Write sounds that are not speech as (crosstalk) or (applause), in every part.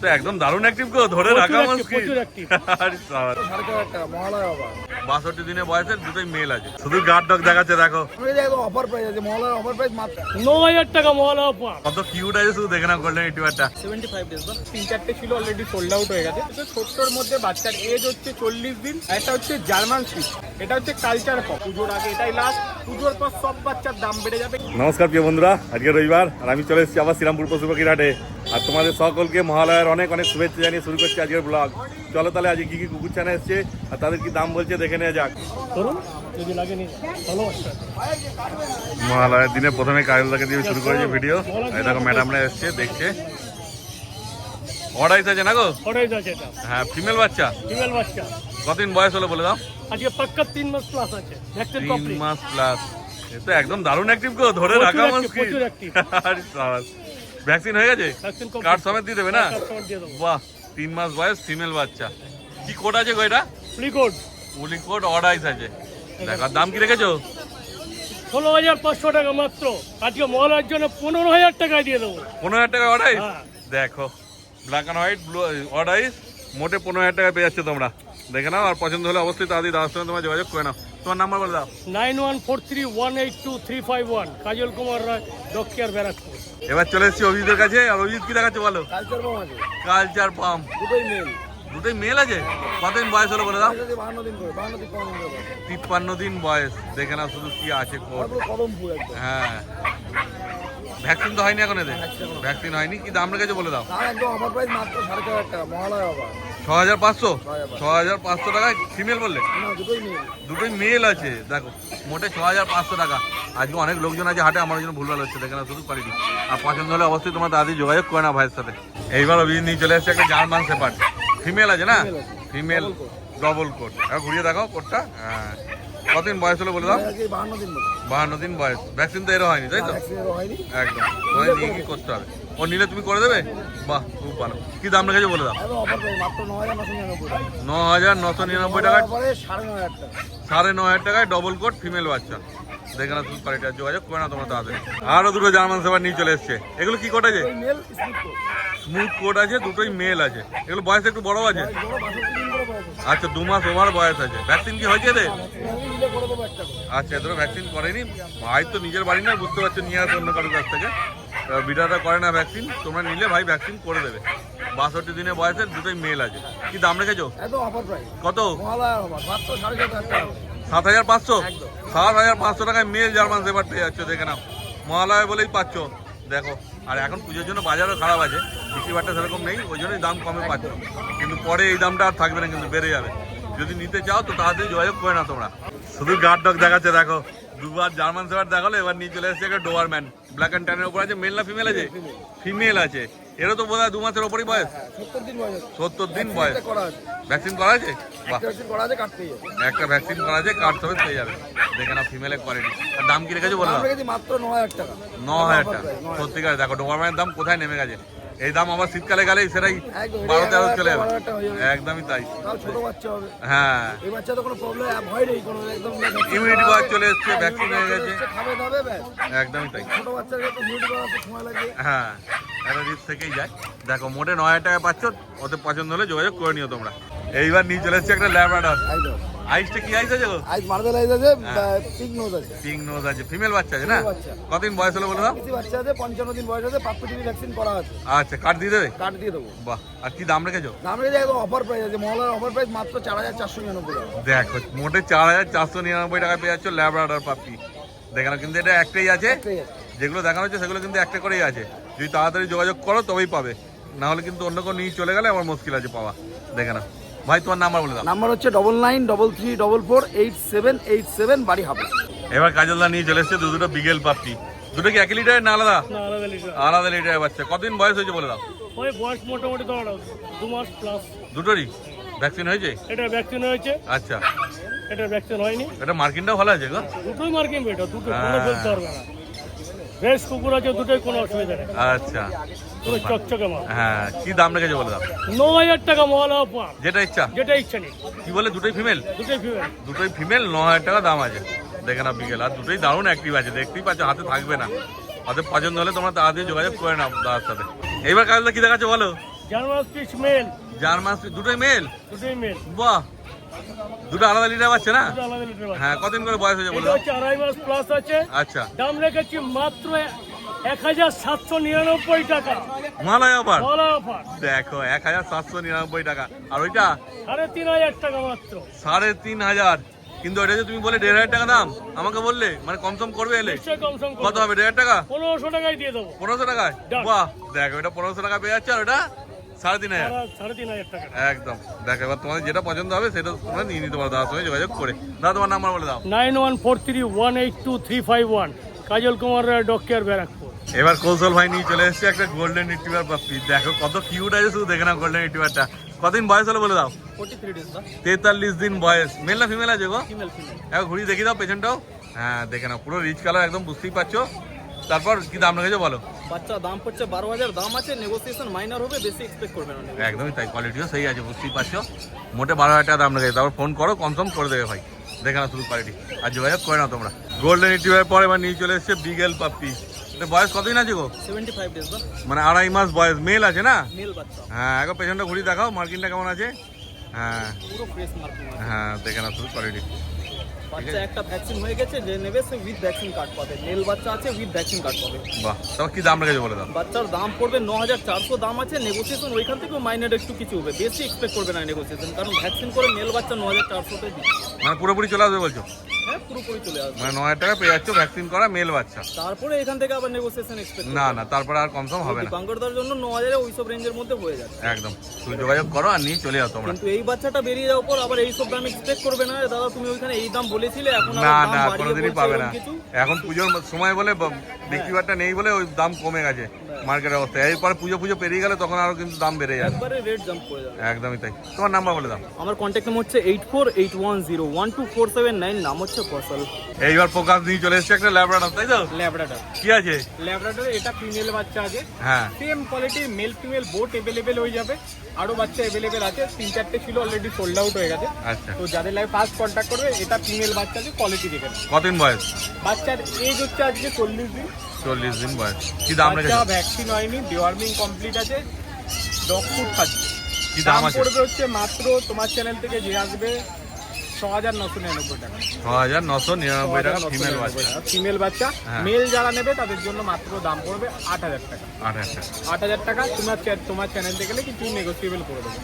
তো একদম দারুণ অ্যাক্টিভ গো ধরে রাখা মুশকিল (laughs) আরে মহালয়া দিনে বয়সের দুটোই মেল আছে। শুধু গার্ড ডগ দেখাচ্ছে দেখো। আমি যে একদম অফার প্রাইস আছে মহালয়ার অফার প্রাইস মাত্র ন টাকা মহালয়া অফার কত কিউট আছে শুধু দেখে না করলেন ইউটিউবারটা সেভেন্টি ডেজ বা তিন চারটে ছিল অলরেডি সোল্ড আউট হয়ে গেছে। তো ছোট্টর মধ্যে বাচ্চার এজ হচ্ছে চল্লিশ দিন আর এটা হচ্ছে জার্মান সুইচ এটা হচ্ছে কালচার পপ পুজোর আগে এটাই লাস্ট পুজোর পর সব বাচ্চার দাম বেড়ে যাবে। নমস্কার প্রিয় বন্ধুরা। আজকে রবিবার আর আমি চলে এসেছি আবার শ্রীরামপুর পশু পাখির হাটে। আর তোমাদের সকলকে মহালয়ার অনেক অনেক শুভেচ্ছা জানিয়ে শুরু করছি আজকের ব্লগ। চলো তাহলে আজকে কি কি কুকুর ছানা এসছে আর তাদের কি দাম বলছে দেখে নেওয়া যাক। মহালয়ার দিনে প্রথমে কাজলদাকে দিয়ে শুরু করেছে ভিডিও। দেখো ম্যাডামরা এসছে দেখছে। অর্ডাইস আছে না গো? ওটাই আছে এটা। হ্যাঁ ফিমেল বাচ্চা? ফিমেল বাচ্চা। কতদিন বয়স হলো বলে দাও? আজকে পাক্কা তিন মাস প্লাস আছে। ভ্যাকসিন মাস প্লাস এ তো একদম দারুণ অ্যাক্টিভ গো ধরে রাখা মুশকিল। প্রচুর active। আরে ভ্যাকসিন হয়ে গেছে? কার্ড সমেত দিয়ে দেবে না? বাহ তিন মাস বয়স ফিমেল বাচ্চা। কি কোড আছে গো এটা? ফ্রি কোড উলি অর্ডাইস আছে। দেখার দাম কি রেখেছো? ষোলো হাজার পাঁচশো টাকা মাত্র। আজকে মহালয়ার জন্য পনেরো হাজার টাকায় দিয়ে দেবো। পনেরো হাজার টাকা অর্ডাইস হ্যাঁ। দেখো ব্ল্যাক অ্যান্ড হোয়াইট ব্লু অর্ডাইস মোটে পনেরো হাজার টাকা পেয়ে যাচ্ছ তোমরা। দেখে নাও আর পছন্দ হলে অবশ্যই তাড়াতাড়ি দাদার সঙ্গে তোমার যোগাযোগ করে নাও। তোমার নাম্বার বলে দাও। Nine one four three one eight two three five one Kajal Kumar Roy দক্ষিয়ার Barrackpore. এবার চলে এসেছি অভিজিতের কাছে। আর অভিজিৎ কি দেখাচ্ছে বলো? কালচার বাম আছে। কালচার পাম্প দুটোই মেল দুটোই মেল আছে? কতদিন বয়স হলো বলে দাও? তিপ্পান্ন দিন বয়স। দেখে না শুধু কি আছে হ্যাঁ। ভ্যাকসিন তো হয়নি এখন এদের? ভ্যাকসিন হয়নি। কি দাম রেখেছে বলে দাও। অফার প্রাইস মাত্র সাড়ে চার হাজার টাকা। মহালয়া অফার ছ হাজার পাঁচশো? ছ হাজার পাঁচশো টাকায় ফিমেল বললে? দুটোই মেল আছে। দেখো মোটে ছ হাজার পাঁচশো টাকা। আজকে অনেক লোকজন আছে হাটে আমার জন্য ভুলভাল হচ্ছে দেখে না শুধু আর পছন্দ হলে অবশ্যই তোমার দাদি যোগাযোগ করে না ভাইয়ের সাথে। এইবার অভিজিৎ নিয়ে চলে এসেছে একটা জার্মান সেপার্ট ফিমেল আছে না? ফিমেল ডবল কোট ঘুরিয়ে দেখো কোটটা হ্যাঁ। কতদিন বয়স হলো বলে দাও? বাহান্ন দিন বয়স। ভ্যাকসিন তো এরও হয়নি তাই তো? একদম। তোমায় নিয়ে কি করতে হবে? ও নিলে তুমি করে দেবে? বাহ খুব ভালো। কি দাম রেখেছো বলে দাও? ন হাজার নশো নিরানব্বই টাকা। সাড়ে ন হাজার টাকায় ডবল কোট ফিমেল বাচ্চা। দেখে না তুমি কোয়ালিটি যোগাযোগ করে না তোমরা তাদের আরও দুটো জার্মান সেবার নিয়ে চলে এসছে। এগুলো কি কোট আছে? ওই স্মুথ কোট আছে দুটোই মেল আছে। এগুলো বয়স একটু বড় আছে দিন। আচ্ছা দু মাস ওভার বয়স আছে। ভ্যাকসিন কি হয়েছে করে আচ্ছা এদের ভ্যাকসিন করেনি। ভাই তো নিজের বাড়ি না বুঝতে পারছ নিয়ে আসবে অন্য কারোর কাছ থেকে। বিটাটা করে না ভ্যাকসিন তোমরা নিলে ভাই ভ্যাকসিন করে দেবে। বাষট্টি দিনের বয়সের দুটোই মেল আছে। কি দাম রেখেছো? কত? সাত হাজার পাঁচশো? সাত হাজার পাঁচশো টাকায় মেল জার্মান সেবার পেয়ে যাচ্ছ দেখে নাও। মহালয় বলেই পাচ্ছ। দেখো আর এখন পুজোর জন্য বাজারও খারাপ আছে বিক্রি বাট্টা সেরকম নেই ওই জন্যই দাম কমে পাচ্ছ। কিন্তু পরে এই দামটা আর থাকবে না কিন্তু বেড়ে যাবে। যদি নিতে চাও তো তাড়াতাড়ি যোগাযোগ করে না তোমরা। শুধু গার্ড ডগ দেখাচ্ছে দেখো। দুবার জার্মান সেবার দেখাল এবার নিয়ে চলে এসেছে একটা ডোয়ারম্যান ব্ল্যাক অ্যান্ড টানের উপর আছে মেল না ফিমেল আছে? ফিমেল আছে। এরও তো বোধ হয় দু মাসের ওপরই বয়স। হ্যাঁ সত্তর দিন বয়স। আছে সত্তর দিন বয়স। ভ্যাকসিন করা আছে। একটা ভ্যাকসিন করা আছে কার্ড সমেত পেয়ে যাবে। দেখে না ফিমেলের কোয়ালিটি আর দাম কি রেখেছো বলো মাত্র ন হাজার টাকা। ন হাজার টাকা। সত্যিকার দেখো ডোবারম্যানের দাম কোথায় নেমে গেছে? এই দাম আবার শীতকালে গেলেই সেটাই বারো তেরো চলে যাবে। হয়ে। একদমই তাই। ছোট বাচ্চা হবে। হ্যাঁ। ইমিউনিটি পাওয়ার চলে এসছে ভ্যাকসিন হয়ে গেছে। ব্যাস একদমই তাই। হ্যাঁ। রিস্ক থেকেই যায়। দেখো মোটে ন হাজার টাকা পাচ্ছ ওতে পছন্দ হলে যোগাযোগ করে নিও তোমরা। এইবার নিয়ে চলে এসছে একটা ল্যাবরাডর আইসটা কি আইস আছে আজ মার্বেল আইজ আছে পিক নোজ আছে। পিং নোজ আছে। ফিমেল বাচ্চা আছে না? কতদিন বয়স হলো বলো দাও কিছু বাচ্চা আছে পঞ্চান্ন দিন বয়স আছে পাপ্পু টিভি ভ্যাকসিন করা আছে। আচ্ছা কার্ড দিয়ে দেবে? কার্ড দিয়ে দেবো। বাহ আর কি দাম রেখেছো? দাম রেখে একদম অফার প্রাইস আছে। মহলার অফার প্রাইস মাত্র চার হাজার চারশো নিরানব্বই টাকা। দেখো মোটে চার হাজার চারশো নিরানব্বই টাকা পেয়ে যাচ্ছ ল্যাবরাডার পাপি দেখানো কিন্তু এটা একটাই আছে। যেগুলো দেখানো হচ্ছে সেগুলো কিন্তু একটা করেই আছে। যদি তাড়াতাড়ি যোগাযোগ করো তবেই পাবে। না হলে কিন্তু অন্য কোনো নিয়ে চলে গেলে আমার মুশকিল আছে পাওয়া। দেখে না ভাই তোমার নাম্বার বলে দাও। নাম্বার হচ্ছে double nine double three double four eight seven eight seven বাড়ি হবে এবার কাজলদা নিয়ে চলে এসছে দু দুটো বিগেল পাপি দুটো কি একই লিটারের না আলাদা? আলাদা লিটার। লিটারের বাচ্চা। কতদিন বয়স হয়েছে বলে দাও। বয়স মোটামুটি ধর দু মাস প্লাস দুটোরই? ভ্যাকসিন হয়েছে? এটা ভ্যাকসিন হয়েছে। আচ্ছা। এটা ভ্যাকসিন হয়নি। এটা মার্কিনটাও ভালো আছে গো। দুটোই মার্কিং বেটা দুটো কোনো হ্যাঁ। ফেলতে পারবে না। বেশ কুকুর আছে দুটোই কোনো অসুবিধা নেই। আচ্ছা। পুরো চকচকে মাল। হ্যাঁ কি দাম রেখেছে বলে দাও। ন হাজার টাকা মহালয়া অফার যেটা ইচ্ছা। যেটা ইচ্ছা নেই। কি বলে দুটোই ফিমেল দুটোই ফিমেল দুটোই ফিমেল ন হাজার টাকা দাম আছে। দেখে না বিকেল। আর দুটোই দারুণ অ্যাক্টিভ আছে দেখতেই পাচ্ছ হাতে থাকবে না। হাতে পছন্দ হলে তোমরা তাড়াতাড়ি যোগাযোগ করে নাও দাদার সাথে। এইবার কাজটা কি দেখাচ্ছে বলো? জার্মান পিস মেল জার্মান দুটোই মেল দুটোই মেল বাহ! দুটো আলাদা লিটার পাচ্ছে না। হ্যাঁ কতদিন করে বয়স হয়েছে বলো? আড়াই মাস প্লাস আছে। আচ্ছা। দাম রেখেছি মাত্র এক হাজার সাতশো নিরানব্বই টাকা। মালায় আবার বলা অফার দেখো এক হাজার সাতশো নিরানব্বই টাকা। আর ওইটা? সাড়ে তিন হাজার টাকা মাত্র। সাড়ে তিন হাজার। কিন্তু ওইটা যে তুমি বলে দেড় হাজার টাকা দাম আমাকে বললে? মানে কম সম করবে এলে? কত হবে দেড় হাজার টাকা? পনেরোশো টাকায় দিয়ে দেবো। পনেরোশো টাকায়? বাহ দেখো এটা পনেরোশো টাকা পেয়ে যাচ্ছে আর ওটা সাড়ে তিন হাজার? সাড়ে- সাড়ে তিন হাজার টাকা। একদম। দেখো এবার তোমাদের যেটা পছন্দ হবে সেটা তোমরা নিয়ে নিতে পারো। দাদার সঙ্গে যোগাযোগ করে। দাদা তোমার নাম্বার বলে দাও। Nine one four three one eight two three five one. Kajal Kumar Roy doctor Barrackpore. এবার কৌশল ভাই নিয়ে চলে এসেছে একটা গোল্ডেন রিট্রিভার পাপ্পি দেখো কত কিউট আছে শুধু দেখে নাও গোল্ডেন রিট্রিভারটা কতদিন বয়স হলো বলে দাও? তেতাল্লিশ দিন বয়স। মেল না ফিমেল আছে গো? ফিমেল ফিমেল ঘুরিয়ে দেখি দাও পেছনটাও। হ্যাঁ দেখে নাও পুরো রিচ কালার একদম বুঝতেই পারছ। তারপর কি দাম রেখেছো বলো? বাচ্চা দাম পড়ছে বারো হাজার দাম আছে নেগোসিয়েশন মাইনার হবে বেশি এক্সপেক্ট করবেন না একদমই তাই কোয়ালিটিও সেই আছে বুঝতেই পারছ। মোটে বারো হাজার টাকা দাম রেখেছে তারপর ফোন করো কনফার্ম করে দেবে ভাই। দেখে নাও শুধু কোয়ালিটি আর যোগাযোগ করে নাও তোমরা। গোল্ডেন রিট্রিভার পর এবার নিয়ে চলে এসছে বিগেল পাপ্পি বয়স কতদিন আছে গো? সেভেন্টি ফাইভ ডেজ মানে আড়াই মাস বয়স মেল আছে না? মেল বাচ্চা। হ্যাঁ একবার পেছনটা ঘুরিয়ে দেখাও মার্কিনটা কেমন আছে? হ্যাঁ। পুরো ফ্রেশ মার্কিং হ্যাঁ দেখে নাও শুধু কোয়ালিটি বাচ্চা একটা ভ্যাকসিন হয়ে গেছে যে নেবে সে উইথ ভ্যাকসিন কার্ড পাবে। মেল বাচ্চা আছে উইথ ভ্যাকসিন কার্ড পাবে। বাহ কি দাম রেখেছো বলে দাও? বাচ্চার দাম পড়বে ন হাজার চারশো দাম আছে নেগোসিয়েশন ওইখান থেকেও মাইনের একটু কিছু হবে। বেশি এক্সপেক্ট করবে না নেগোসিয়েশন কারণ ভ্যাকসিন করে মেল বাচ্চা ন হাজার চারশোতে মানে পুরোপুরি চলে আসবে বলছো? হ্যাঁ পুরোপুরি চলে আসবে। মানে ন হাজার টাকা পেয়ে যাচ্ছ ভ্যাকসিন করা মেল বাচ্চা। তারপরে এখান থেকে আবার নেগোসিয়েশন এক্সপেক্ট না না তারপরে আর কম সম হবে না। দীপাঙ্করদার জন্য ন হাজারে ওইসব রেঞ্জের মধ্যে হয়ে যাচ্ছে। একদম। তুমি যোগাযোগ করো আর নিয়ে চলে যাও তোমরা। কিন্তু এই বাচ্চাটা বেরিয়ে যাওয়ার পর আবার এইসব দাম এক্সপেক্ট করবে না। দাদা তুমি ওইখানে এই দাম বলেছিলে এখন না না কোনোদিনই পাবে না। এখন পুজোর সময় বলে ব- বিক্রি বাট্টা নেই বলে ওই দাম কমে গেছে মার্কেটের অবস্থা এরপরে পুজো পুজো পেরিয়ে গেলে তখন আরও কিন্তু দাম বেড়ে যাবে। একবারে রেট জাম্প করে যাবে। একদমই তাই। তোমার নাম্বার বলে দাও। আমার কন্ট্যাক্ট নাম্বার হচ্ছে eight four eight one zero one two four seven nine নাম হচ্ছে ফসল। এইবার প্রকাশ নিয়ে চলে এসছে একটা ল্যাবরেটর তাই তো? ল্যাবরাডার কি আছে? ল্যাবরাডার এটা ফিমেল বাচ্চা আছে। হ্যাঁ। সেম কোয়ালিটির মেল ফিমেল বোট এভেলেবেল হয়ে যাবে। আরও বাচ্চা এভেলেবেল আছে। তিন চারটে ছিল অলরেডি সোল্ড আউট হয়ে গেছে। আচ্ছা। তো যাদের লাগে ফার্স্ট কন্ট্যাক্ট করবে এটা ফিমেল বাচ্চা আছে কোয়ালিটি দেখে। কতদিন বয়স? বাচ্চার এজ হচ্ছে আজকে চল্লিশ দিন। চল্লিশ দিন বয়স। কি দাম রেখেছো? ভ্যাকসিন হয়নি ডিওয়ার্মিং কমপ্লিট আছে। ডগ ফুড খাচ্ছে। কি দাম আছে? পড়বে হচ্ছে মাত্র তোমার চ্যানেল থেকে যে আসবে হাজার নশো নিরানব্বই টাকা। ছ হাজার নশো নিরানব্বই টাকা ফিমেল বাচ্চা। ফিমেল বাচ্চা হ্যাঁ। মেল যারা নেবে তাদের জন্য মাত্র দাম পড়বে আট হাজার টাকা। আট হাজার টাকা। আট হাজার টাকা তোমার তোমার চ্যানেল থেকে গেলে কিছু নেগোসিয়েবল করে দেবো।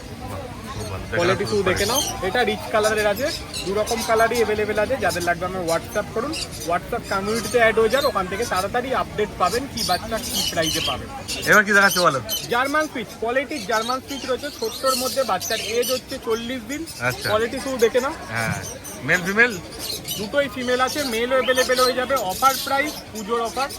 কোয়ালিটি শুধু দেখে নাও। এটা রিচ কালারের আছে দু রকম কালারই অ্যাভেলেবেল আছে যাদের লাগবে আমার হোয়াটসঅ্যাপ করুন। হোয়াটসঅ্যাপ কমিউনিটিতে অ্যাড হয়ে যান ওখান থেকে তাড়াতাড়ি আপডেট পাবেন কি বাচ্চা কি প্রাইসে পাবেন এবার কি দেখাচ্ছে বলো? জার্মান সুইচ কোয়ালিটির জার্মান সুইচ রয়েছে সত্তর মধ্যে বাচ্চার এজ হচ্ছে চল্লিশ দিন। আচ্ছা। কোয়ালিটি শুধু দেখে নাও। হ্যাঁ। মেল ফিমেল দুটোই ফিমেল আছে মেলও অ্যাভেলেবেল হয়ে যাবে। অফার প্রাইস পুজোর অফার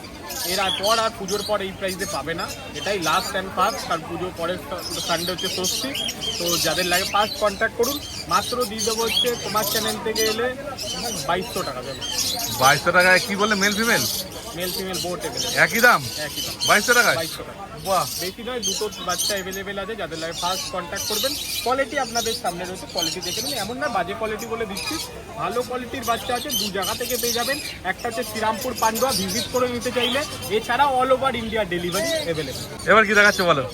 এর পর আর পুজোর পর এই প্রাইসে পাবে না। এটাই লাস্ট অ্যান্ড ফার্স্ট কারণ পুজোর পরের সানডে হচ্ছে ষষ্ঠী। তো যাদের লাগে ফার্স্ট কন্ট্যাক্ট করুন। মাত্র দিয়ে দেবো হচ্ছে তোমার চ্যানেল থেকে এলে বাইশশো টাকা দেবে। বাইশশো টাকায় কি বলে? Male female male female both একই দাম? একই দাম। বাইশশো টাকায়? বাইশশো টাকা। বাহ। বেশি নয় দুটো বাচ্চা অ্যাভেলেবেল আছে যাদের লাগে ফার্স্ট কন্ট্যাক্ট করবেন। কোয়ালিটি আপনাদের সামনে রয়েছে কোয়ালিটি দেখে নিন এমন না বাজে কোয়ালিটি বলে দিচ্ছি। ভালো কোয়ালিটির বাচ্চা আছে দু জায়গা থেকে পেয়ে যাবেন। একটা হচ্ছে শ্রীরামপুর পান্ডুয়া ভিজিট করে নিতে চাইলে। এছাড়া all over India delivery available এবার কি দেখাচ্ছে বলো?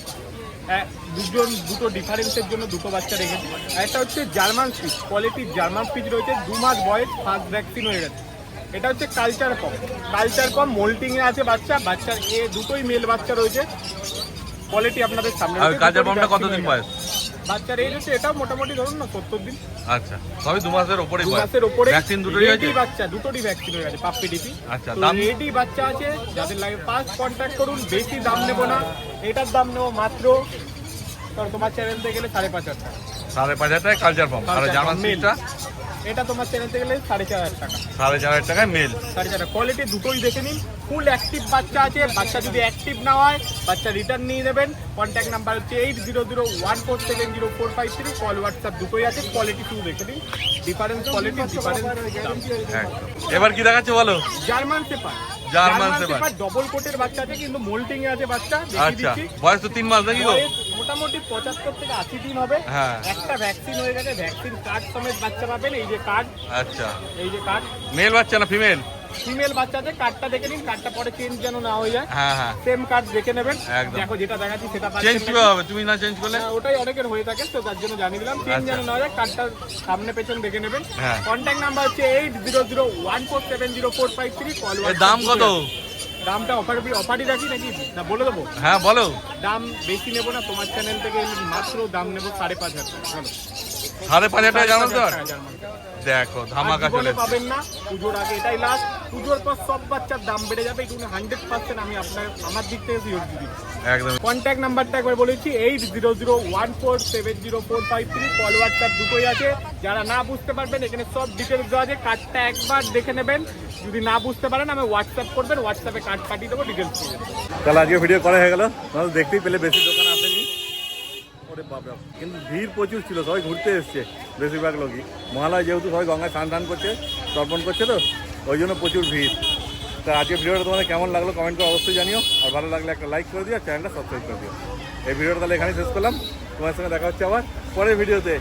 দুজন দুটো ডিফারেন্সের জন্য দুটো বাচ্চা রেখেছি। একটা হচ্ছে জার্মান স্পিচ কোয়ালিটির জার্মান স্পিচ রয়েছে দু মাস বয়স ফার্স্ট ভ্যাকসিন হয়ে গেছে। এটা হচ্ছে কালচার কম কালচার কম মোল্টিং এ আছে বাচ্চা বাচ্চার এ দুটোই মেল বাচ্চা রয়েছে। কোয়ালিটি আপনাদের সামনে আর কাজের পাম্পটা কতদিন বয়স? বাচ্চার এই হচ্ছে এটাও মোটামুটি ধরুন না সত্তর দিন। আচ্ছা সবই দু মাসের ওপরে দু মাসের ওপরে ভ্যাকসিন দুটোই আছে? বাচ্চা দুটোরই ভ্যাকসিন হয়ে গেছে পাপ্পি টিপি আচ্ছা, দাম? রেডি বাচ্চা আছে যাদের লাগে ফার্স্ট কন্ট্যাক্ট করুন বেশি দাম নেব না। এটার দাম নেব মাত্র তোমার চ্যানেল থেকে গেলে সাড়ে পাঁচ হাজার টাকা। সাড়ে পাঁচ হাজার টাকায় কালচার পাম্প আর কালচার জার্মান সিটটা এটা তোমার চ্যানেল গেলে সাড়ে চার হাজার টাকা। সাড়ে চার হাজার টাকায় মেল সাড়ে চার কোয়ালিটি দুটোই দেখে নিন। ফুল অ্যাক্টিভ বাচ্চা আছে। বাচ্চা যদি অ্যাক্টিভ না হয় বাচ্চা রিটার্ন নিয়ে দেবেন কন্ট্যাক্ট নাম্বার হচ্ছে eight zero zero one four seven zero four five three call WhatsApp দুটোই আছে। কোয়ালিটি শুধু দেখে নিন। ডিফারেন্স কোয়ালিটি ডিফারেন্স এবার কি দেখাচ্ছে বলো? জার্মান পেপার জার্মান shepherd। ডবল কোটের বাচ্চা আছে কিন্তু মোল্টিং এ আছে বাচ্চা। আচ্ছা। বয়স তো তিন মাস নাকি গো? মোটামুটি পঁচাত্তর থেকে আশি দিন হবে। হ্যাঁ। একটা ভ্যাকসিন হয়ে গেছে ভ্যাকসিন কার্ড সমেত বাচ্চা পাবেন এই যে কার্ড আচ্ছা। এই যে কার্ড মেল বাচ্চা না ফিমেল ফিমেল বাচ্চাতে কার্ডটা দেখে নিন কার্ডটা পরে চেঞ্জ যেন না হয়ে যায়। হ্যাঁ হ্যাঁ। সেম কার্ড দেখে নেবেন। দেখো যেটা দেখাচ্ছি সেটা চেঞ্জ কীভাবে হবে? তুমি না চেঞ্জ করলে? হ্যাঁ, ওটাই অনেকের হয়ে থাকে তো তার জন্য জানিয়ে দিলাম। চেঞ্জ আচ্ছা। যেন না হয় কার্ডটা সামনে পেছন দেখে নেবেন। হ্যাঁ। কন্ট্যাক্ট নাম্বার হচ্ছে eight zero zero one four seven zero four five three call দাম কত? দামটা অফার অফারই রাখি নাকি? না বলে দেবো। হ্যাঁ বলো। দাম বেশি নেব না তোমার চ্যানেল থেকে মাত্র দাম নেব সাড়ে পাঁচ হাজার টাকা। সাড়ে পাঁচ হাজার টাকা জানো তো দেখো ধামাকা চলে পাবেন না পুজোর আগে এটাই লাস্ট পুজোর পর সব বাচ্চার দাম বেড়ে যাবে এগুলো হান্ড্রেড পার্সেন্ট আমি আপনার আমার দিক থেকে সিওর দিচ্ছি একদম। কন্ট্যাক্ট নাম্বারটা একবার বলেছি eight zero zero one four seven zero four five three call WhatsApp দুটোই আছে। যারা না বুঝতে পারবেন এখানে সব ডিটেলস দেওয়া আছে কার্ডটা একবার দেখে নেবেন। যদি না বুঝতে পারেন আমি হোয়াটসঅ্যাপ করবেন হোয়াটসঅ্যাপে কার্ড পাঠিয়ে দেবো ডিটেলস দিয়ে তাহলে আজকে ভিডিও করা হয়ে গেল। তাহলে দেখতেই পেলে বেশি দোকান। কিন্তু ভিড় প্রচুর ছিল, সবাই ঘুরতে এসছে বেশিরভাগ লোকই। মহালয় যেহেতু সবাই গঙ্গায় স্নান টান করছে, তর্পণ করছে তো, ওই জন্য প্রচুর ভিড়। তা আজকে ভিডিওটা তোমাদের কেমন লাগল কমেন্ট করে অবশ্যই জানিও। আর ভালো লাগলে একটা লাইক করে দিও আর চ্যানেলটা সাবস্ক্রাইব করে দিও। এই ভিডিওটা তাহলে এখানেই শেষ করলাম। তোমার সঙ্গে দেখা হচ্ছে আবার পরের ভিডিওতে।